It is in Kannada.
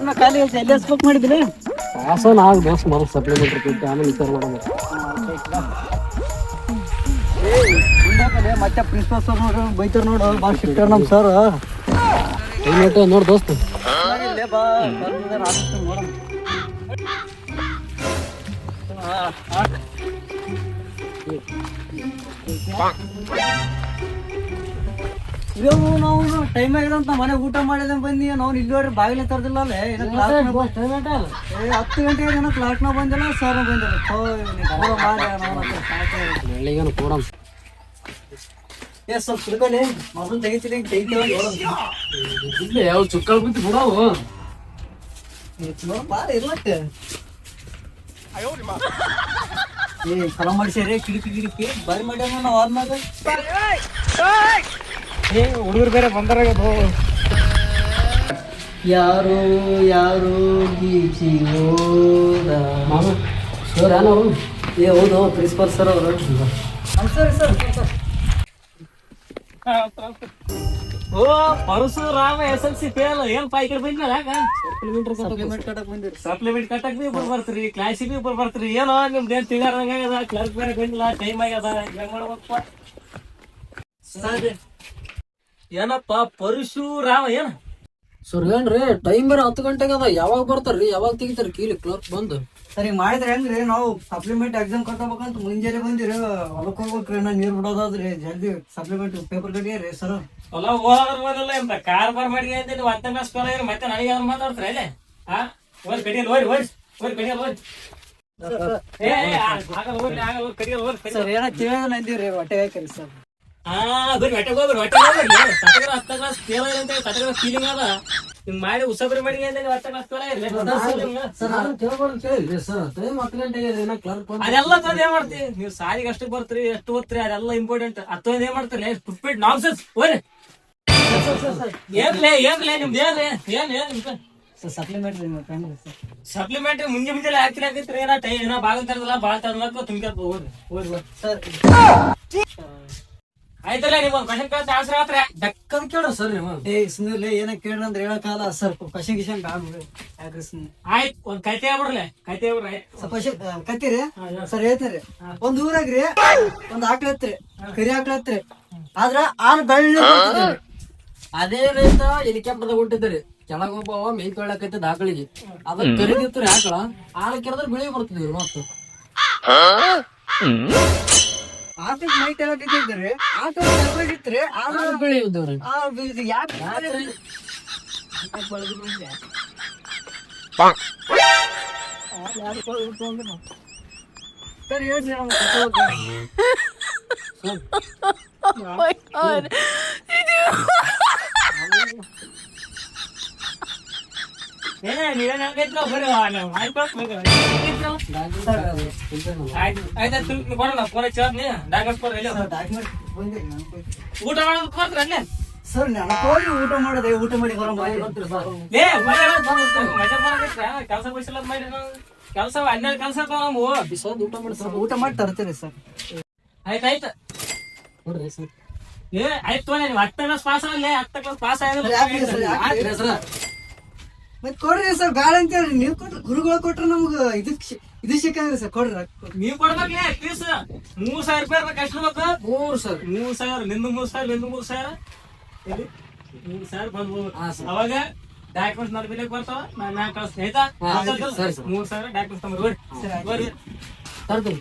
ಏನೋ ಖಾಲಿ ಐತೆ ಎಲ್ಲಿ ಹಸ್ಬೇಕು ಮಾಡಿದ್ರಿ ಹಾಸನ ನಾಗ ದೋಸ್ತ್ ಮರ ಸಪ್ಲಿಮೆಂಟ್ರಿ ಕೊಟ್ಟು ಆಮೇಲೆ ವಿಚಾರ ಮಾಡೋಣ ಮತ್ತೆ ಪ್ರಿನ್ಸಿಪಲ್ ಸರ್ ನೋಡ್ರಿ ಬೈತಾರ ನೋಡು ಭಾಳ ಸಿಕ್ತಾರ ನಮ್ಮ ಸರ್ ಏನಾಯ್ತು ನೋಡ್ ದೋಸ್ತ್ ನೋಡೋಣ ಇವು ನಾವು ಟೈಮ್ ಆಗಿದೆ ಅಂತ ಮನೆ ಊಟ ಮಾಡಿದ ಬಂದಿ ನಾವು ಇಲ್ಲಿ ನೋಡ್ರಿ ಬಾಗಿಲು ತರದಿಲ್ಲ ಅಲ್ಲೇ? ಹತ್ತು ಗಂಟೆಗೆ ಏನೋ ಕ್ಲಾಸ್ನಾಗ ಬಂದಿಲ್ಲ ಸರ್ ಬಂದಿಲ್ಲ. ಕೊಡಮ್ ಏ ಸ್ವಲ್ಪ ತಿಳ್ಕೊಳ್ಳಿ ಮೊದಲು ತೆಗಿತೀನಿ ತೆಗಿತೀವಿ ಇಲ್ಲೇ ಯಾವ ಚುಕ್ಕಲ್ ಬಿದ್ದು ಬಿಡವು ಇರ್ಲಕ್ಕೆ ಏ ಕಲ ಮಾಡಿಸ್ಯಾರಿ ಕಿಡಿಕಿ ಕಿಡಿಕಿ ಬಾರಿ ಮಾಡ್ಯಾನ ನಾವು ಆದ್ಮ್ಯಾಗ ಏ ಹುಡುಗರು ಬೇರೆ ಬಂದರಾಗ ಯಾರು ಯಾರು ಗೀಚಿ ಹೋದ? ಮಾಮ. ಸರ್ ಏನೋ ಏ ಹೌದು ಪ್ರಿನ್ಸಿಪಲ್ ಸರ್ ಅವರು. ಸರಿ ಸರ್ ಓ Parashuram S L C fail ಏನ್ ಪಾ ಈ ಕಡೆ ಬಂದ್ಮೇಲೆ ಯಾಕ ಸಪ್ಲಿಮೆಂಟ್ ಕಟ್ಟಕ್ ಬಂದಿರಿ ಸಪ್ಲಿಮೆಂಟ್ ಕಟ್ಟಕ್ ಬಿ ಇಬ್ಬರು ಬರ್ತೀರಿ ಕ್ಲಾಸಿಗೆ ಇಬ್ಬರು ಬರ್ತೀರಿ. ಏನೋ ನಿಮ್ದು ಏನ್ ತಿಗಾರಂಗ ಕ್ಲರ್ಕ್ ಬೇರೆ ಬಂದಿಲ್ಲ ಟೈಮ್ ಆಗ್ಯದ ಹೆಂಗ್ ಮಾಡ್ಬೇಕಪ್ಪ ಸರ್ ಏನಪ್ಪ ಪರಶುರಾಮ ಏನ್? ಸರ್ ಏನ್ರಿ ಟೈಮ್ ಬೇರೆ ಹತ್ತು ಗಂಟೆಗೆ ಅದ. ಯಾವಾಗ ಬರ್ತಾರ್ರಿ? ಯಾವಾಗ ತೆಗಿತಾರ ಕೀಲಿ ಕ್ಲರ್ಕ್ ಬಂದು. ಸರಿ ಮಾಡಿದ್ರೆ ಹೆಂಗ್ರಿ? ನಾವು ಸಪ್ಲಿಮೆಂಟ್ ಎಕ್ಸಾಮ್ ಕಟ್ಟಬೇಕಂತ ಮುಂಜಾನೆ ಬಂದಿರಿ. ಹೊಲಕ್ಕೆ ಹೋಗ್ಬೇಕ್ರಿ ನಾ ನೀರ್ ಬಿಡೋದಾದ್ರಿ. ಜಲ್ದಿ ಸಪ್ಲಿಮೆಂಟ್ ಪೇಪರ್ ಕಟ್ಟಿರಿ ಸರ್ ಹೊಲ ಹೋದ್ರ ಹೋದಲ್ಲ ಎಂತ ಕಾರ್ ಬಾರ್ ಮಾಡಿ ಅಂತ ಮತ್ತೆ ಸ್ಕೂಲ್ ಆಗ್ಯಾರ ಮತ್ತೆ ನನಗೆ ಯಾರು ಮಾತಾಡ್ತಾರೆ ಅಲ್ಲೇ? ಹಾ ಓದ್ ಕಡಿಯಲ್ ಓಡಿ ಹೋಗಿ ಓಡಿ ಕಡಿಯಲ್ ಕಡಿಯಲ್ ಸರ್ ಏನೋ ಅಂದಿವ್ರಿ ಹೊಟ್ಟೆ ಹಾಕಿರಿ ಸರ್. ಆ ಬರ್ರಿ ಹೊಟ್ಟೆಗೆ ಹೋಗ್ರಿ ಹೊಟ್ಟೆಗೆ ಹೋಗ್ರಿ ಸತಗರ ಹತ್ತ ಕ್ಲಾಸ್ ಫೇಲ್ ಅಂತ ಸತಗರ ಫೀಲಿಂಗ್ ಅದ. ನಿಮ್ ಮಾಡಿ ಉಸಬ್ರಿ ಮಾಡಿ ಅಂತ ಹತ್ತ ಏನ ಕ್ಲರ್ಕ್ ಬಂದು ಅದೆಲ್ಲ ತಂದ್ ಏನ್ ಮಾಡ್ತಿ. ನೀವು ಸಾರಿಗೆ ಅಷ್ಟು ಬರ್ತೀರಿ ಎಷ್ಟು ಓದ್ತೀರಿ ಅದೆಲ್ಲ ಇಂಪಾರ್ಟೆಂಟ್ ಹತ್ತೊಂದ್ ಏನ್ ಮಾಡ್ತೀರಿ. ಸ್ಟುಪಿಡ್ ನಾನ್ಸೆನ್ಸ್ ಓರಿ ಏನ್ಲೇ ಏನ್ಲೇ ನಿಮ್ದು ಏನ್ಲೇ ಏನ್ ಏನ್ ಸರ್ ಸಪ್ಲಿಮೆಂಟ್ರಿ ನಿಮ್ಮ ಫ್ರೆಂಡ್ ಸರ್. ಸಪ್ಲಿಮೆಂಟ್ ಮುಂಜೆ ಮುಂಜಾನೆ ಹಾಕಿ ಹಾಕಿತ್ರಿ ಏನ ಟೈ ಏನ ಬಾಗಿಲು ತರದಲ್ಲ ಬಾಳ ತರಲಕ್ಕ ತುಂಬಿಕ ಹೋಗ್ರಿ. ಹೋಗ್ರಿ ಹೋಗ್ರಿ. ಸರ್ ಆಯ್ತಲ್ಲ ನೀವು ಒಂದು ಕ್ವಶನ್ ಕೇಳ್ತಾ ಆನ್ಸರ್ ಆತ್ರೆ ಕೇಳ್ರಿ ಸರ್ ನೀವು ಏ ಸುಮ್ಮನೆ ಏನ ಕೇಳ್ರಿ ಅಂದ್ರೆ ಹೇಳಕ್ಕಾಗಲ್ಲ ಸರ್ ಕ್ವಶನ್ ಗಿಶನ್ ಬ್ಯಾಡ ಬಿಡ್ರಿ ಯಾಕ್ರಿ ಸುಮ್ಮನೆ ಆಯ್ತು ಒಂದ್ ಕತೆ ಕತೆ ಆಗ್ಬಿಡ್ರಿ. ಸರ್ ಹೇಳ್ತೀರಿ ಒಂದ್ ಊರಾಗ್ರಿ ಒಂದ್ ಆಕಳ ಹತ್ರಿ ಕರಿ ಆಕಳ ಹತ್ರಿ ಆದ್ರ ಆನ್ ಬೆಳ್ಳ ಅದೇ ರೈತ ಹೆಲಿಕಾಪ್ಟರ್ದಾಗ ಹುಟ್ಟಿದ್ರಿ ಕೆಳಗ ಒಬ್ಬ ಮೇಯ್ ತೊಳಕತ್ತಿದ್ದ ಆಕಳಿಗೆ ಅದ ಕರಿದಿತ್ತು ಆಕಳ ಆಳ ಕೆಳದ್ರ ಬೆಳಿ ಬರ್ತಿದ್ವಿ ಮತ್ತೆ. ಆಕಳ ನೈಟ್ ಎಲ್ಲ ಬಿದ್ದಿದ್ರಿ ಆಕಳ ಕರ್ಕೊಂಡಿತ್ರಿ ಆದ್ರ ಬೆಳಿ ಇದ್ದವ್ರಿ ಆ ಇದು ಯಾಕೆ ಸರ್ ಹೇಳ್ರಿ ಅವ್ನು ಕರ್ಕೊಂಡ್ ಹೋಗ್ರಿ. ಏ ನೀವೇನ್ ಹಂಗೈತ್ರ ಬರ್ರಿ ನಾವು ಆಯ್ತು ಆಯ್ತು ಆಯ್ತು ಕೊಡೋಣ ಫೋನ್ ಹಚ್ಚೋದ್ ನೀ ಡಾಕ್ಟರ್ ಫೋನ್ ಎಲ್ಲಿ ಸರ್ document ಬಂದಿರಿ, ನಾನು ಕೊಡ್ತೀನಿ. ಊಟ ಮಾಡೋದು ಕೊಡ್ರಿ ಅಲ್ಲೇ ಸರ್ ನೆನಪೋಗಿ ಊಟ ಮಾಡೋದೆ ಊಟ ಮಾಡಿ ಬರೋ ಕೆಲಸ ಮಾಡಿ ಕೆಲಸ ಹನ್ನೆರಡು ಕೆಲಸ ನಾವು ಬಿಸೋದ್ ಊಟ ಮಾಡಿ ಸರ್ ಊಟ ಮಾಡಿ ತರ್ತೀರಿ ಸರ್ ಆಯ್ತಾಯ್ತ ನೋಡ್ರಿ ಸರ್ ಏ ಆಯ್ತು ನೀವು ಹತ್ತ ಕ್ಲಾಸ್ ಪಾಸ್ ಆಗಲ್ಲ ಹತ್ತ ಕ್ಲಾಸ್ ಪಾಸ್ ಯಾಕ್ರಿ ಸರ್, ಯಾಕ್ರಿ? ಆಯ್ತ್ರಿ ಸರ್ ಮತ್ ಕೊಡ್ರಿ ಸರ್ ಗಾಳಿ ಅಂತೇಳಿ ನೀವು ಕೊಟ್ರಿ ಗುರುಗಳು ಕೊಟ್ರೆ ನಮ್ಗೆ ಇದಕ್ ಶಿ- ಇದು ಸಿಕ್ಕಂದ್ರಿ ಸರ್ ಕೊಡ್ರಿ. ನೀವ್ ಕೊಡ್ಬೇಕ್ಲೇ ಫೀಸ್ ಮೂರ್ ಸಾವಿರ ರೂಪಾಯಿ ಇರ್ಬೇಕು ಎಷ್ಟು ಬೇಕು ಮೂರ್ ಸರ್ ಮೂರ್ ಸಾವಿರ ನಿಂದು ಮೂರ್ ಸಾವಿರ ನಿಂದು ಮೂರ್ ಸಾವಿರ? ಮೂರ್ ಸಾವಿರ ಬಂದ್ಬೋದು. ಅವಾಗ ಡಾಕ್ಯುಮೆಂಟ್ಸ್ ನನ್ನ ಬೆಲೆಗೆ ಬರ್ತಾವ ನಾನು ನಾ ಕಳಿಸ್ತೀನಿ ಆಯ್ತಾ. ಮೂರ್ ಸಾವಿರ ಡಾಕ್ಯುಮೆಂಟ್ಸ್ ತಗೊಂಡ್ರಿ ಬರ್ರಿ. ಬರ್ರಿ. ತರ್ತೀನಿ.